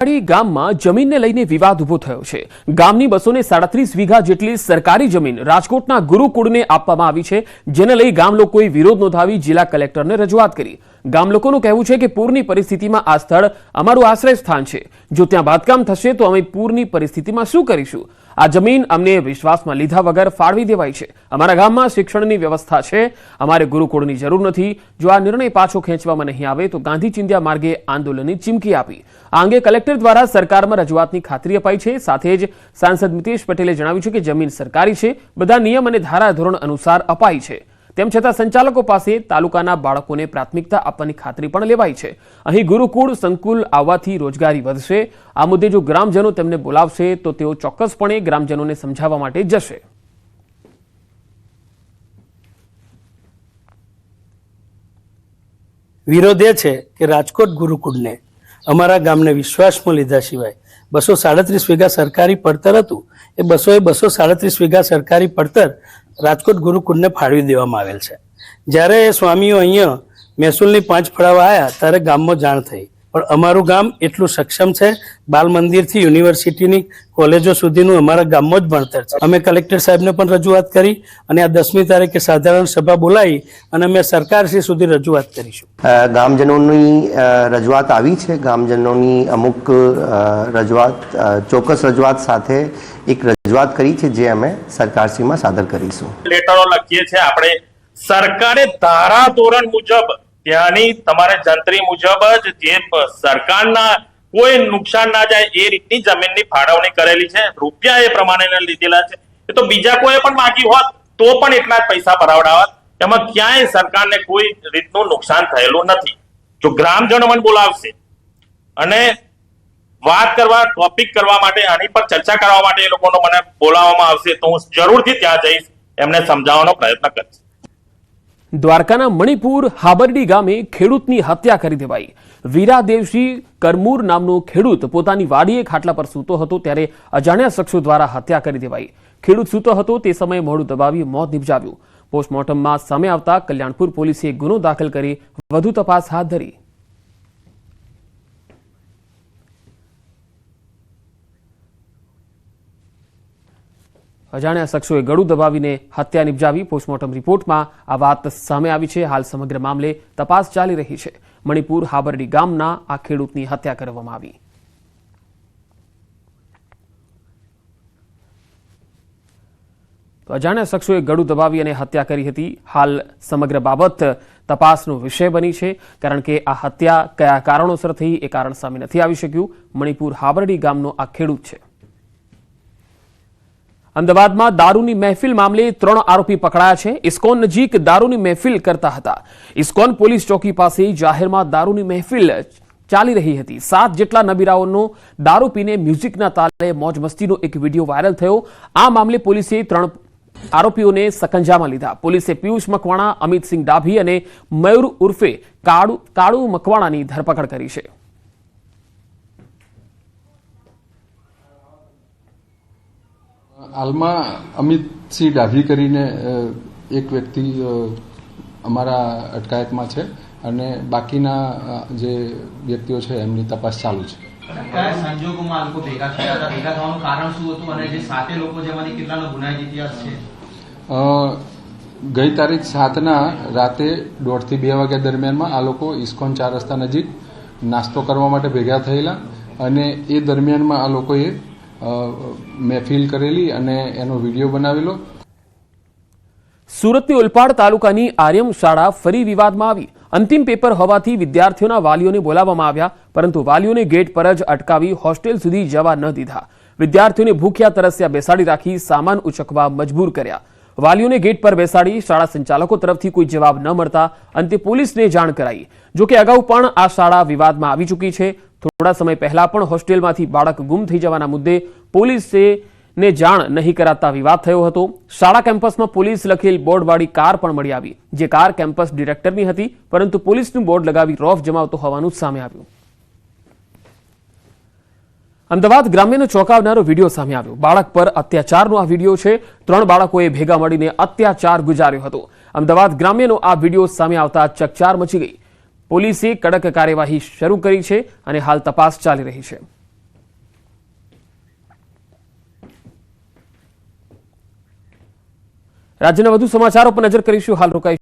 ગામમાં જમીનને લઈને વિવાદ ઊભો થયો છે. ગામની બસોને સાડત્રીસ વીઘા જેટલી સરકારી જમીન રાજકોટના ગુરુકુળને આપવામાં આવી છે, જેને લઈ ગામ લોકોએ વિરોધ નોંધાવી જિલ્લા કલેક્ટરને રજૂઆત કરી. ગામ લોકોનું કહેવું છે કે પૂરની પરિસ્થિતિમાં આ સ્થળ અમારું આશ્રય સ્થાન છે. જો ત્યાં બાંધકામ થશે તો અમે પૂરની પરિસ્થિતિમાં શું કરીશું? આ જમીન અમને વિશ્વાસમાં લીધા વગર ફાળવી દેવાય છે. અમારા ગામમાં શિક્ષણની વ્યવસ્થા છે. અમારે ગુરુકુળની જરૂર નથી. જો આ નિર્ણય પાછો ખેંચવામાં નહીં આવે તો ગાંધી ચિંધ્યા માર્ગે આંદોલનની ચીમકી આપી. આ અંગે કલેક્ટર દ્વારા સરકારમાં રજૂઆતની ખાતરી અપાઈ છે. સાથે જ સાંસદ મિતેશ પટેલે જણાવ્યું છે કે જમીન સરકારી છે. બધા નિયમ અને ધારાધોરણ અનુસાર અપાઈ છે. તેમ છતાં સંચાલકો પાસે તાલુકાના બાળકોને પ્રાથમિકતા આપવાની ખાતરી પણ લેવાઈ છે. અહીં ગુરુકુળ સંકુલ આવવાથી રોજગારી વધશે. આ મુદ્દે જો ગ્રામજનો તેમને બોલાવશે, તો તેઓ ચોક્કસપણે ગ્રામજનોને સમજાવવા માટે જશે. વિરોધ એ છે કે રાજકોટ ગુરુકુળને અમારા ગામને વિશ્વાસમાં લીધા સિવાય બસો સાડત્રીસ વીઘા સરકારી પડતર હતું. એ બસો એ બસો સાડત્રીસ વીઘા સરકારી પડતર રાજકોટ ગુરુકુળને ફાળવી દેવામાં આવેલ છે. જ્યારે એ સ્વામીઓ અહીંયા મહેસૂલની પાંચ ફળાવા આવ્યા ત્યારે ગામમાં જાણ થઈ. પણ અમારું ગામ એટલું સક્ષમ છે બાલ મંદિરથી યુનિવર્સિટીની કોલેજો સુધીનું અમારા ગામમાં જ ભણતર છે. અમે કલેક્ટર સાહેબને પણ રજૂઆત કરી અને આ દસમી તારીખે સાધારણ સભા બોલાવી અને અમે સરકારશ્રી સુધી રજૂઆત કરીશું. ગામજનોની અ, રજૂઆત આવી છે. ગામજનોની અમુક અ, રજૂઆત ચોક્કસ રજૂઆત સાથે એક રજૂઆત કરી છે જે અમે સરકારશ્રીમાં સાદર કરીશું. લેટરો લખીએ છીએ આપણે. સરકારે ધારા ધોરણ મુજબ ત્યાંની તમારે જંત્રી મુજબ જ જે સરકારના કોઈ નુકસાન ના જાય એ રીતની જમીનની ફાળવણી કરેલી છે. રૂપિયા એ પ્રમાણે લીધેલા છે. એ તો બીજા કોઈ પણ માગી હોત, તો પણ એટલા જ પૈસા ભરાવડાવત. એમાં ક્યાંય સરકારને કોઈ રીતનું નુકસાન થયેલું નથી. જો ગ્રામજનો મને બોલાવશે અને વાત કરવા ટોપિક કરવા માટે, આની પર ચર્ચા કરવા માટે એ લોકોનો મને બોલાવવામાં આવશે, તો હું જરૂરથી ત્યાં જઈશ. એમને સમજાવવાનો પ્રયત્ન કરીશ. દ્વારકાના મણિપુર હાબરડી ગામે ખેડૂતની હત્યા કરી દેવાઈ. વીરા દેવસિંહ કરમૂર નામનો ખેડૂત પોતાની વાડીએ ખાટલા પર સૂતો હતો ત્યારે અજાણ્યા શખ્સો દ્વારા હત્યા કરી દેવાઈ. ખેડૂત સૂતો હતો તે સમયે મોડું દબાવી મોત નિપજાવ્યું. પોસ્ટમોર્ટમમાં સામે આવતા કલ્યાણપુર પોલીસે ગુનો દાખલ કરી વધુ તપાસ હાથ ધરી. અજાણ્યા શખ્સોએ ગળું દબાવીને હત્યા નિપજાવી પોસ્ટમોર્ટમ રિપોર્ટમાં આ વાત સામે આવી છે. હાલ સમગ્ર મામલે તપાસ ચાલી રહી છે. મણિપુર હાબરડી ગામના આ ખેડૂતની હત્યા કરવામાં આવી. તો અજાણ્યા શખ્સોએ ગળું દબાવી અને હત્યા કરી હતી. હાલ સમગ્ર બાબત તપાસનો વિષય બની છે. કારણ કે આ હત્યા કયા કારણોસર થઈ એ કારણ સામે નથી આવી શક્યું. મણિપુર હાબરડી ગામનો આ ખેડૂત છે. અમદાવાદમાં દારૂની મહેફિલ મામલે ત્રણ આરોપી પકડાયા છે. ઇસ્કોન નજીક દારૂની મહેફિલ કરતા હતા. ઇસ્કોન પોલીસ ચોકી પાસે જાહેરમાં દારૂની મહેફિલ ચાલી રહી હતી. સાત જેટલા નબીરાઓનો દારૂ પીને મ્યુઝિકના તાલે મોજ મસ્તીનો એક વીડિયો વાયરલ થયો. આ મામલે પોલીસે ત્રણ આરોપીઓને સકંજામાં લીધા. પોલીસે પિયુષ મકવાણા, અમિતસિંહ ડાભી અને મયુર ઉર્ફે કાળુ કાળુ મકવાણાની ધરપકડ કરી છે. હાલમાં અમિતસિંહ ડાભી કરીને એક વ્યક્તિ અમારા અટકાયતમાં છે અને બાકીના જે વ્યક્તિઓ છે એમની તપાસ ચાલુ છે. ગઈ તારીખ સાતના રાતે દોઢથી બે વાગ્યા દરમિયાનમાં આ લોકો ઇસ્કોન ચાર રસ્તા નજીક નાસ્તો કરવા માટે ભેગા થયેલા અને એ દરમિયાનમાં આ લોકોએ મહેફિલ કરેલી અને એનો વીડિયો બનાવેલો. સુરતની ઓલપાડ તાલુકાની આર્યમ શાળા ફરી વિવાદમાં આવી. અંતિમ પેપર હોવાથી વિદ્યાર્થીઓના વાલીઓને બોલાવવામાં આવ્યા, પરંતુ વાલીઓને ગેટ પર જ અટકાવી હોસ્ટેલ સુધી જવા ન દીધા. વિદ્યાર્થીઓને ભૂખ્યા તરસ્યા બેસાડી રાખી સામાન ઉચકવા મજબૂર કર્યા. વાલીઓને ગેટ પર બેસાડી શાળા સંચાલકો તરફથી કોઈ જવાબ ન મળતા અંતે પોલીસને જાણ કરાઈ. જોકે અગાઉ પણ આ શાળા વિવાદમાં આવી ચૂકી છે. થોડા સમય પહેલા પણ હોસ્ટેલમાંથી બાળક ગુમ થઈ જવાના મુદ્દે પોલીસે ને જાણ નહીં કરાતા વિવાદ થયો હતો. શાળા કેમ્પસમાં પોલીસ લખેલ બોર્ડવાળી કાર પણ મળી આવી, જે કાર કેમ્પસ ડિરેક્ટરની હતી, પરંતુ પોલીસનું બોર્ડ લગાવી રોફ જમાવતો હોવાનું સામે આવ્યું. અમદાવાદ ગ્રામ્યનો ચોંકાવનારો વીડિયો સામે આવ્યો. બાળક પર અત્યાચારનો આ વીડિયો છે. ત્રણ બાળકોએ ભેગા મળીને અત્યાચાર ગુજાર્યો હતો. અમદાવાદ ગ્રામ્યનો આ વીડિયો સામે આવતા ચકચાર મચી ગઈ. પોલીસે કડક કાર્યવાહી શરૂ કરી છે અને હાલ તપાસ ચાલી રહી છે. રાજ્યના વધુ સમાચારો પર નજર કરીશું. હાલ રોકાઈ